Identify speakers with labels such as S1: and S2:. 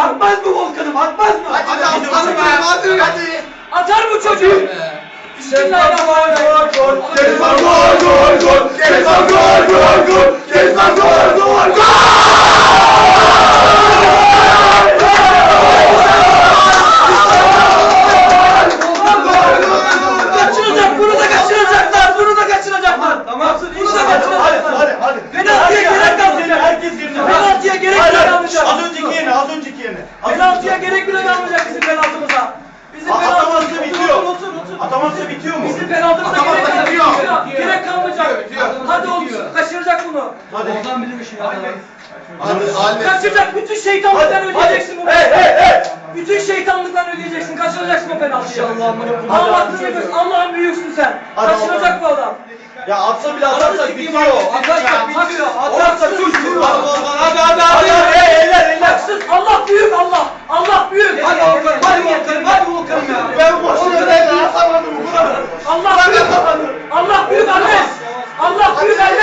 S1: Atmaz mı Volkan'ım atmaz mı?
S2: Hadi aslanım be, hadi, hadi.
S1: Atar bu çocuk. Bismillahirrahmanirrahim.
S2: Kezban gol, gol, gol. Kezban gol, gol, gol. Kezban gol, gol, gol.
S1: Kaçıracak bunu da kaçıracaklar. Bunu da Penaltıya gerek bile kalmayacak bizim penaltımıza. Bizim
S2: A-
S1: penaltımız
S2: Atamazsa bitiyor.
S1: Otur, otur, otur.
S2: Atamazsa bitiyor mu?
S1: Bizim penaltımıza gerek kalmayacak.
S2: bitiyor.
S1: Gerek kalmayacak.
S2: Bitiyor,
S1: Hadi oğlum kaçıracak bunu.
S2: Hadi.
S3: Hadi, hadi.
S1: Kaçıracak. Bütün şeytanlıktan ödeyeceksin bunu.
S2: Hey, hey, hey.
S1: Bütün şeytanlıktan ödeyeceksin. Kaçıracaksın o penaltıyı. Allah aklını yapıyorsun. Allah'ın büyüksün sen. Kaçıracak bu adam.
S2: Ya atsa bile atarsak bitiyor.
S1: Atarsak bitiyor.
S2: Atarsak bitiyor.
S1: Hadi
S2: hadi hadi. Hey, eller, eller.
S1: Haksız. Allah büyük Allah. Allah büyük.
S2: Hadi Volkan'ım, hadi Volkan'ım, hadi Volkan'ım ya. Ben boşuna ben atamadım bu kadar.
S1: Allah büyük. Allah büyük Ahmet. Allah büyük Ahmet.